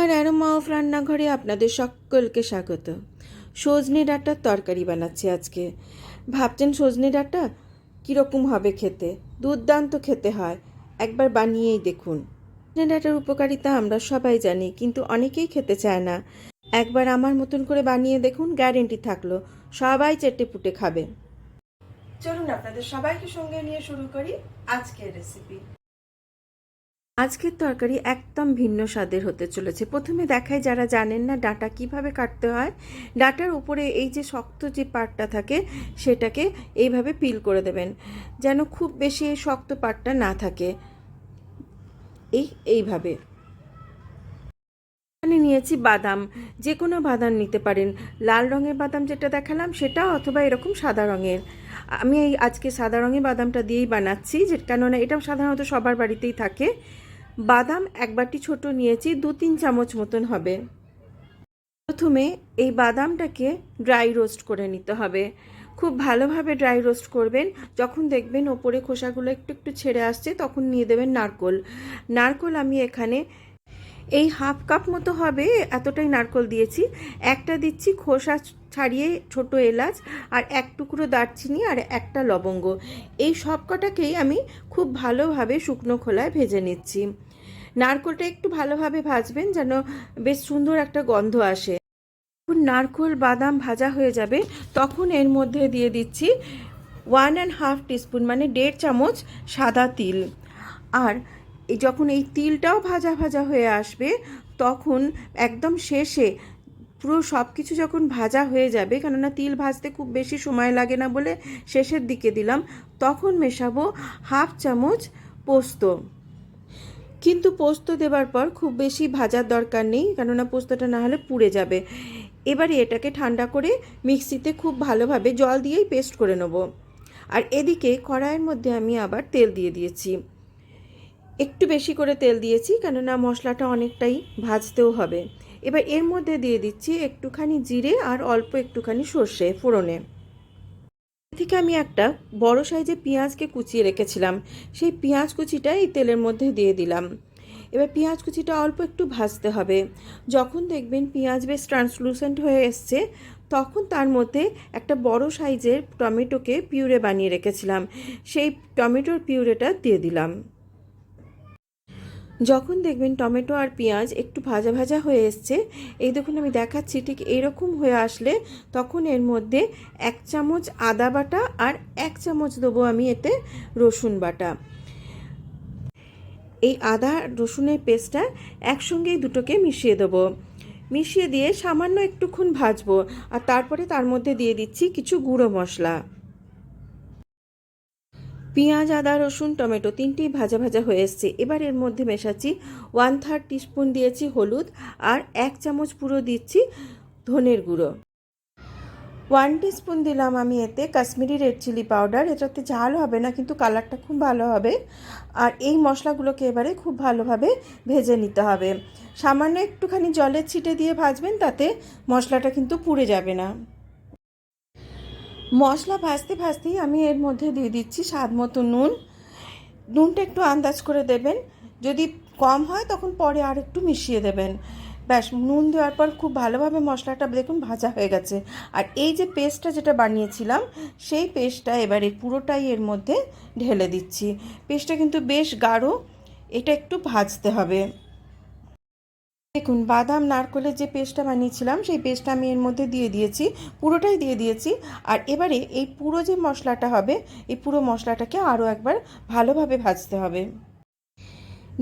R aroma of রান্নাঘরে আপনাদের সকলকে স্বাগত। সজনে ডাঁটার তরকারি বানাচ্ছি আজকে। ভাবছেন সজনে ডাঁটা? কীরকম হবে খেতে? দুর্দান্ত খেতে হয়। একবার বানিয়েই দেখুন। সজনে ডাঁটার উপকারিতা আমরা সবাই জানি, কিন্তু অনেকেই খেতে চায় না। একবার আমার মতন করে বানিয়ে দেখুন, গ্যারেন্টি থাকল। সবাই চেটে পুটে খাবে। চলুন আপনাদের সবাইকে সঙ্গে নিয়ে শুরু করি আজকের রেসিপি আজকের তরকারি একদম ভিন্ন স্বাদের হতে চলেছে। প্রথমে দেখায় যারা জানেন না ডাটা কীভাবে কাটতে হয়। ডাটার উপরে এই যে শক্ত যে পাটটা থাকে, সেটাকে এইভাবে পিল করে দেবেন, যেন খুব বেশি এই শক্ত পাটটা না থাকে। এই, এইভাবে। এখানে নিয়েছি বাদাম। যে কোনো বাদাম নিতে পারেন। লাল রঙের বাদাম যেটা দেখালাম, সেটা অথবা এরকম সাদা রঙের। আমি এই আজকে সাদা রঙের বাদামটা দিয়েই বানাচ্ছি, যে কেননা এটা সাধারণত সবার বাড়িতেই থাকে। বাদাম এক বাটি ছোট নিয়েছি, দু তিন চামচ মতন হবে। প্রথমে এই বাদামটাকে ড্রাই রোস্ট করে নিতে হবে। খুব ভালোভাবে ড্রাই রোস্ট করবেন। যখন দেখবেন ওপরে খোসাগুলো একটু একটু ছেড়ে আসছে, তখন নিয়ে দেবেন নারকোল। নারকোল আমি এখানে এই হাফ কাপ মতো হবে, এতটাই নারকোল দিয়েছি। একটা দিচ্ছি খোসা ছাড়িয়ে ছোট এলাচ আর এক টুকরো দারচিনি আর একটা লবঙ্গ। এই সব কটাকেই আমি খুব ভালোভাবে শুকনো খোলায় ভেজে নিচ্ছি। নারকোলটা একটু ভালোভাবে ভাজবেন যেন বেশ সুন্দর একটা গন্ধ আসে। যখন নারকোল বাদাম ভাজা হয়ে যাবে, তখন এর মধ্যে দিয়ে দিচ্ছি ওয়ান অ্যান্ড হাফ টিস্পুন মানে দেড় চামচ সাদা তিল। আর যখন এই তিলটাও ভাজা ভাজা হয়ে আসবে, তখন একদম শেষে পুরো সব কিছু যখন ভাজা হয়ে যাবে, কেননা তিল ভাজতে খুব বেশি সময় লাগে না বলে শেষের দিকে দিলাম, তখন মেশাবো হাফ চামচ পোস্ত। কিন্তু পোস্ত দেবার পর খুব বেশি ভাজার দরকার নেই, কেননা পোস্তটা না হলে পুড়ে যাবে। এবারে এটাকে ঠান্ডা করে মিক্সিতে খুব ভালোভাবে জল দিয়েই পেস্ট করে নেব। আর এদিকে কড়াইয়ের মধ্যে আমি আবার তেল দিয়ে দিয়েছি। একটু বেশি করে তেল দিয়েছি, কেননা মশলাটা অনেকটাই ভাজতেও হবে। এবার এর মধ্যে দিয়ে দিচ্ছি একটুখানি জিরে আর অল্প একটুখানি সর্ষে ফোড়নে। থেকে আমি একটা বড় সাইজে পেঁয়াজকে কুচিয়ে রেখেছিলাম। সেই পেঁয়াজ কুচিটা এই তেলের মধ্যে দিয়ে দিলাম। এবার পেঁয়াজ কুচিটা অল্প একটু ভাজতে হবে। যখন দেখবেন পেঁয়াজ বেশ ট্রান্সলুসেন্ট হয়ে এসছে, তখন তার মধ্যে একটা বড় সাইজের টমেটোকে পিউরে বানিয়ে রেখেছিলাম। সেই টমেটোর পিউরেটা দিয়ে দিলাম। যখন দেখবেন টমেটো আর পেঁয়াজ একটু ভাজা ভাজা হয়ে এসছে, এই দেখুন আমি দেখাচ্ছি, ঠিক এইরকম হয়ে আসলে তখন এর মধ্যে এক চামচ আদা বাটা আর এক চামচ দেবো আমি এতে রসুন বাটা। এই আদা, রসুনের পেস্টটা একসঙ্গেই দুটোকে মিশিয়ে দেবো। মিশিয়ে দিয়ে সামান্য একটুক্ষণ ভাজবো আর তারপরে তার মধ্যে দিয়ে দিচ্ছি কিছু গুঁড়ো মশলা। পেঁয়াজ, আদা, রসুন, টমেটো তিনটেই ভাজা ভাজা হয়ে এসছে। এবার এর মধ্যে মেশাচ্ছি ওয়ান থার্ড টিস্পুন দিয়েছি হলুদ আর এক চামচ পুরো দিচ্ছি ধনের গুঁড়ো। ওয়ান টিস্পুন দিলাম আমি এতে কাশ্মীরি রেড চিলি পাউডার এটাতে ঝাল হবে না, কিন্তু কালারটা খুব ভালো হবে। আর এই মশলাগুলোকে এবারে খুব ভালোভাবে ভেজে নিতে হবে। সামান্য একটুখানি জলের ছিটে দিয়ে ভাজবেন, তাতে মশলাটা কিন্তু পুড়ে যাবে না। মশলা ভাজতে ভাজতেই আমি এর মধ্যে দিয়ে দিচ্ছি স্বাদ মতো নুন। নুনটা একটু আন্দাজ করে দেবেন। যদি কম হয় তখন পরে আর একটু মিশিয়ে দেবেন। ব্যাস, নুন দেওয়ার পর খুব ভালোভাবে মশলাটা দেখুন ভাজা হয়ে গেছে। আর এই যে পেস্টটা যেটা বানিয়েছিলাম, সেই পেস্টটা এবারে পুরোটাই এর মধ্যে ঢেলে দিচ্ছি। পেস্টটা কিন্তু বেশ গাঢ়, এটা একটু ভাজতে হবে। দেখুন, বাদাম, নারকলের যে পেস্টটা বানিয়েছিলাম, সেই পেস্টটা আমি এর মধ্যে দিয়ে দিয়েছি, পুরোটাই দিয়ে দিয়েছি। আর এবারে এই পুরো যে মশলাটা হবে, এই পুরো মশলাটাকে আরও একবার ভালোভাবে ভাজতে হবে।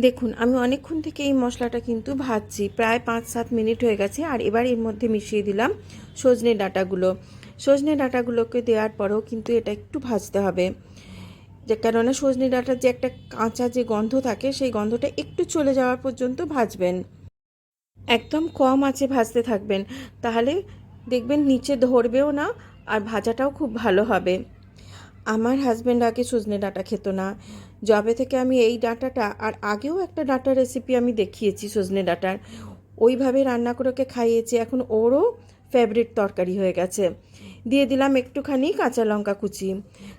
দেখুন, আমি অনেকক্ষণ থেকে এই মশলাটা কিন্তু ভাজছি, প্রায় পাঁচ সাত মিনিট হয়ে গেছে। আর এবার এর মধ্যে মিশিয়ে দিলাম সজনে ডাঁটাগুলো। সজনে ডাঁটাগুলোকে দেওয়ার পরেও কিন্তু এটা একটু ভাজতে হবে। যে কেননা সজনে ডাঁটার যে একটা কাঁচা যে গন্ধ থাকে, সেই গন্ধটা একটু চলে যাওয়া পর্যন্ত ভাজবেন। একদম কম আঁচে ভাজতে থাকবেন। তাহলে দেখবেন নিচে ধরবেও না আর ভাজাটাও খুব ভালো হবে। আমার হাজব্যান্ড আগে সজনে ডাঁটা খেত না। যবে থেকে আমি এই ডাঁটাটা আর আগেও একটা ডাঁটার রেসিপি আমি দেখিয়েছি সজনে ডাঁটার। ওইভাবে রান্না করেকে খাইয়েছি। এখন ওরও ফেভারিট তরকারি হয়ে গেছে। দিয়ে দিলাম একটুখানি কাঁচা লঙ্কা কুচি।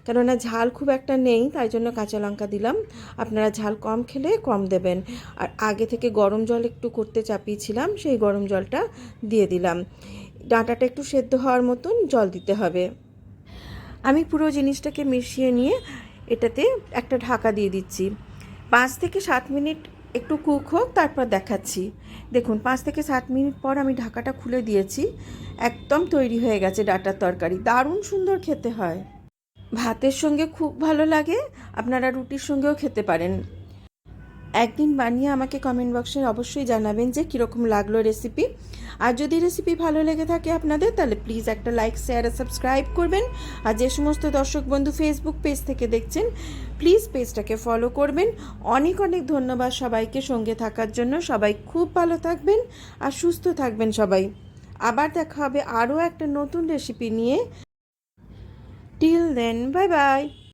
কেননা ঝাল খুব একটা নেই, তাই জন্য কাঁচা লঙ্কা দিলাম। আপনারা ঝাল কম খেলে কম দেবেন। আর আগে থেকে গরম জল একটু করতে চাপিয়েছিলাম, সেই গরম জলটা দিয়ে দিলাম। ডাঁটাটা একটু সেদ্ধ হওয়ার মতন জল দিতে হবে। আমি পুরো জিনিসটাকে মিশিয়ে নিয়ে এটাতে একটা ঢাকা দিয়ে দিচ্ছি। পাঁচ থেকে সাত মিনিট একটু কুক হোক, তারপর দেখাচ্ছি। দেখুন, পাঁচ থেকে সাত মিনিট পর আমি ঢাকাটা খুলে দিয়েছি। একদম তৈরি হয়ে গেছে ডাটার তরকারি। দারুণ সুন্দর খেতে হয়। ভাতের সঙ্গে খুব ভালো লাগে। আপনারা রুটির সঙ্গেও খেতে পারেন। একদিন বানিয়ে আমাকে কমেন্ট বক্সে অবশ্যই জানাবেন যে কীরকম লাগল রেসিপি আর যদি রেসিপি ভালো লেগে থাকে আপনাদের, তাহলে প্লিজ একটা লাইক শেয়ার আর সাবস্ক্রাইব করবেন। আর যে সমস্ত দর্শক বন্ধু ফেসবুক পেজ থেকে দেখছেন প্লিজ পেজটাকে ফলো করবেন। অনেক অনেক ধন্যবাদ সবাইকে সঙ্গে থাকার জন্য। সবাই খুব ভালো থাকবেন আর সুস্থ থাকবেন সবাই। আবার দেখা হবে আরও একটা নতুন রেসিপি নিয়ে। Till then bye bye